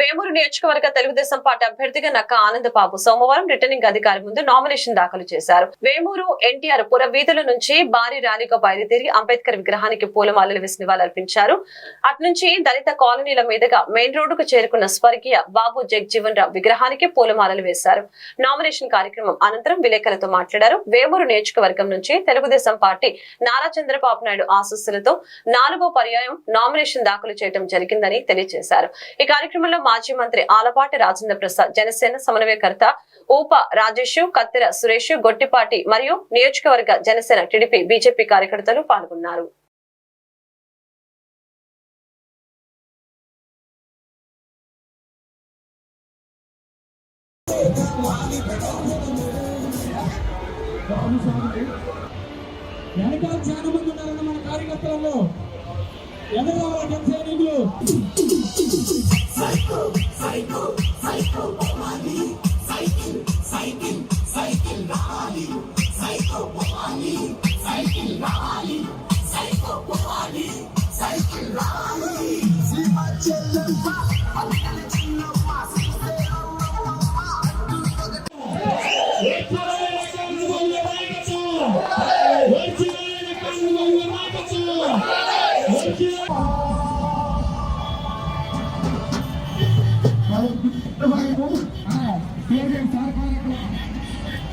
వేమూరు నియోజకవర్గ తెలుగుదేశం పార్టీ అభ్యర్థిగా నక్క ఆనందబాబు సోమవారం రిటర్నింగ్ అధికారి ముందు నామినేషన్ దాఖలు చేశారు. వేమూరు ఎన్టీఆర్ పుర వీధుల నుంచి భారీ ర్యాలీగా బయలుదేరి అంబేద్కర్ విగ్రహానికి పూలమాలలు వేసి నివాళులర్పించారు. అట్నుంచి దళిత కాలనీల మీదుగా మెయిన్ రోడ్డుకు చేరుకున్న స్వర్గీయ బాబు జగ్జీవన్ రావు విగ్రహానికి పూలమాలలు వేశారు. నామినేషన్ కార్యక్రమం అనంతరం విలేకరులతో మాట్లాడారు. వేమూరు నియోజకవర్గం నుంచి తెలుగుదేశం పార్టీ నారా చంద్రబాబు నాయుడు ఆశస్సులతో నాలుగో పర్యాయం నామినేషన్ దాఖలు చేయడం జరిగిందని తెలియజేశారు. ఈ కార్యక్రమంలో మాజీ మంత్రి ఆలపాటి రాజేంద్ర ప్రసాద్ జనసేన సమన్వయకర్త ఊప రాజేష్ కత్తెర సురేష్ గొట్టిపాటి మరియు నియోజకవర్గ జనసేన టీడీపీ బీజేపీ కార్యకర్తలు పాల్గొన్నారు. వెనకాల చాలా మంది ఉన్నారన్న మన కార్యకర్తలలో Saikin Rani, Saikin Rani, Saikin Rani,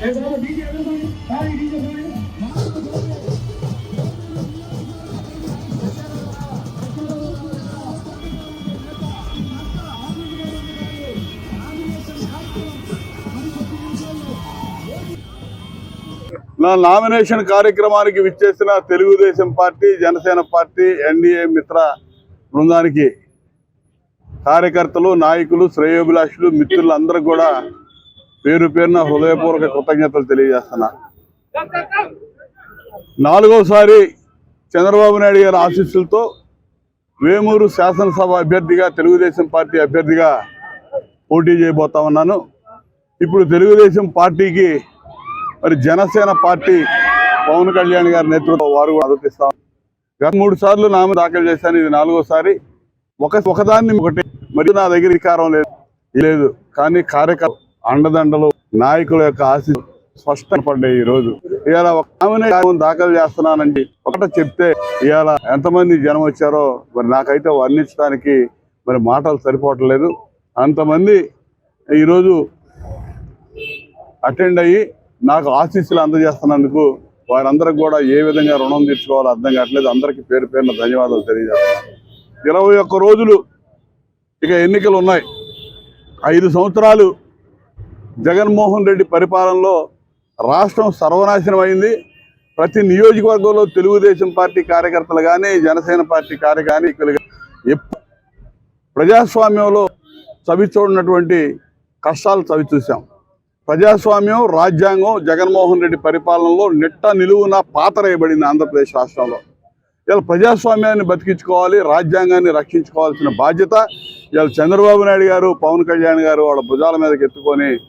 ఎదగవాల జనసైనికులు నా నామినేషన్ కార్యక్రమానికి విచ్చేసిన Telugu Desam party Janasena party NDA మిత్ర బృందానికి కార్యకర్తలు నాయకులు శ్రేయోభిలాషులు మిత్రులందరూ కూడా పేరు పేరున హృదయపూర్వక కృతజ్ఞతలు తెలియజేస్తున్నా. నాలుగోసారి చంద్రబాబు నాయుడు గారి ఆశీస్సులతో వేమూరు శాసనసభ అభ్యర్థిగా తెలుగుదేశం పార్టీ అభ్యర్థిగా పోటీ చేయబోతా ఉన్నాను. ఇప్పుడు తెలుగుదేశం పార్టీకి మరి జనసేన పార్టీ పవన్ కళ్యాణ్ గారి నేతృత్వం వారు ఆరోపిస్తాం గత మూడు సార్లు నామ దాఖలు చేశాను. ఇది నాలుగోసారి. ఒక ఒకదాన్ని ఒకటి. మరి నా దగ్గర అధికారం లేదు. లేదు. కానీ కార్యకర్త అండదండలు నాయకుల యొక్క ఆశ స్పష్టంగా పడ్డాయి ఈ రోజు. ఇవాళ ఒక నామినేషన్ దాఖలు చేస్తున్నానండి ఒకట చెప్తే ఇవాళ ఎంతమంది జనం వచ్చారో మరి నాకైతే వర్ణించడానికి మరి మాటలు సరిపోవట్లేదు. అంతమంది ఈరోజు అటెండ్ అయ్యి నాకు ఆశీస్సులు అందజేస్తున్నందుకు వారందరికి కూడా ఏ విధంగా రుణం తీర్చుకోవాలో అర్థం కావట్లేదు. అందరికీ పేరు పేరున ధన్యవాదాలు తెలియజేస్తున్నాను. ఇరవై ఒక్క రోజులు ఇక ఎన్నికలు ఉన్నాయి. ఐదు సంవత్సరాలు జగన్మోహన్ రెడ్డి పరిపాలనలో రాష్ట్రం సర్వనాశనం అయింది. ప్రతి నియోజకవర్గంలో తెలుగుదేశం పార్టీ కార్యకర్తలు కానీ జనసేన పార్టీ కార్యకారికులు ఎప్పు- ప్రజాస్వామ్యంలో చవి చూడనటువంటి కష్టాలు చవి చూసాం ప్రజాస్వామ్యం రాజ్యాంగం జగన్మోహన్ రెడ్డి పరిపాలనలో నిట్ట నిలువున పాతరేయబడింది ఆంధ్రప్రదేశ్ రాష్ట్రంలో. ఇలా ప్రజాస్వామ్యాన్ని బతికించుకోవాలి రాజ్యాంగాన్ని రక్షించుకోవాల్సిన బాధ్యత ఇలా చంద్రబాబు నాయుడు గారు పవన్ కళ్యాణ్ గారు వాళ్ళ భుజాల మీదకి ఎత్తుకొని